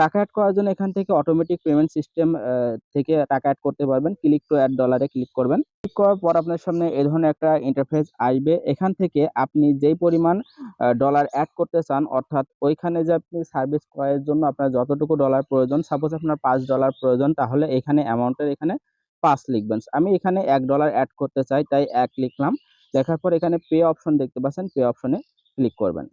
টাকা অ্যাড করার জন্য এখান থেকে অটোমেটিক পেমেন্ট সিস্টেম থেকে টাকা অ্যাড করতে পারবেন। ক্লিক টু অ্যাড ডলারে ক্লিক করবেন। ক্লিক করার পর আপনার সামনে এই ধরনের একটা ইন্টারফেস আসবে। এখান থেকে আপনি যেই পরিমাণ ডলার অ্যাড করতে চান, অর্থাৎ ওইখানে যে আপনি সার্ভিস ক্রয়ের জন্য আপনার যতটুকু ডলার প্রয়োজন সাপোজ আপনার পাঁচ ডলার প্রয়োজন, তাহলে এখানে অ্যামাউন্টের এখানে পাঁচ লিখবেন। আমি এখানে এক ডলার অ্যাড করতে চাই, তাই এক লিখলাম। লেখার পর এখানে পে অপশন দেখতে পাচ্ছেন পে অপশনে ক্লিক করবেন।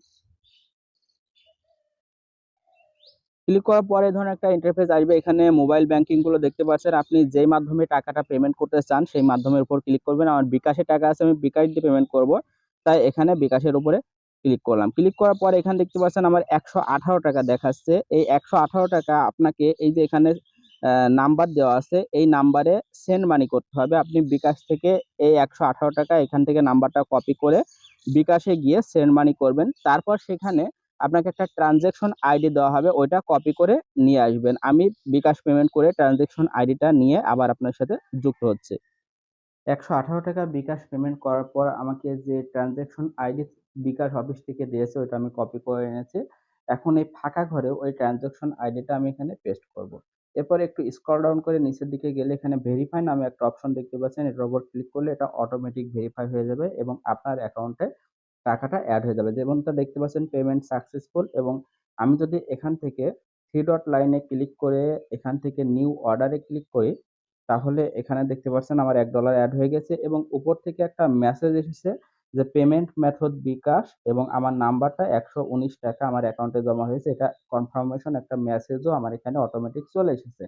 ক্লিক করার পরে ধরুন একটা ইন্টারফেস আসবে, এখানে মোবাইল ব্যাঙ্কিংগুলো দেখতে পাচ্ছেন। আপনি যেই মাধ্যমে টাকাটা পেমেন্ট করতে চান, সেই মাধ্যমের উপর ক্লিক করবেন। আমার বিকাশে টাকা আছে, আমি বিকাশ দিয়ে পেমেন্ট করব। তাই এখানে বিকাশের উপরে ক্লিক করলাম। ক্লিক করার পরে এখানে দেখতে পাচ্ছেন আমার একশো আঠারো টাকা দেখাচ্ছে। এই একশো আঠারো টাকা আপনাকে এই যে এখানে নাম্বার দেওয়া আছে, এই নাম্বারে সেন্ড মানি করতে হবে। আপনি বিকাশ থেকে এই একশো আঠারো টাকা এখান থেকে নাম্বারটা কপি করে বিকাশে গিয়ে সেন্ড মানি করবেন। তারপর সেখানে আপনাকে একটা ট্রানজ্যাকশন আইডি দেওয়া হবে, ওইটা কপি করে নিয়ে আসবেন। আমি বিকাশ পেমেন্ট করে ট্রানজ্যাকশন আইডিটা নিয়ে আবার আপনার সাথে যুক্ত হচ্ছে। একশো আঠারো টাকা বিকাশ পেমেন্ট করার পর আমাকে যে ট্রানজ্যাকশন আইডি বিকাশ অফিস থেকে দিয়েছে, ওইটা আমি কপি করে এনেছি। এখন এই ফাঁকা ঘরে ওই ট্রানজ্যাকশন আইডিটা আমি এখানে পেস্ট করব। এরপর একটু স্ক্রল ডাউন করে নিচের দিকে গেলে এখানে ভেরিফাই নামে একটা অপশন দেখতে পাচ্ছেন। এটার উপর ক্লিক করলে এটা অটোমেটিক ভেরিফাই হয়ে যাবে এবং আপনার অ্যাকাউন্টে টাকাটা অ্যাড হয়ে যাবে। যেমনটা দেখতে পাচ্ছেন পেমেন্ট সাকসেসফুল এবং আমি যদি এখান থেকে থ্রি ডট লাইনে ক্লিক করে এখান থেকে নিউ অর্ডারে ক্লিক করি, তাহলে এখানে দেখতে পাচ্ছেন আমার এক ডলার অ্যাড হয়ে গেছে এবং উপর থেকে একটা মেসেজ এসেছে যে পেমেন্ট মেথড বিকাশ এবং আমার নাম্বারটা একশো উনিশ টাকা আমার অ্যাকাউন্টে জমা হয়েছে। এটা কনফার্মেশন একটা মেসেজও আমার এখানে অটোমেটিক চলে এসেছে।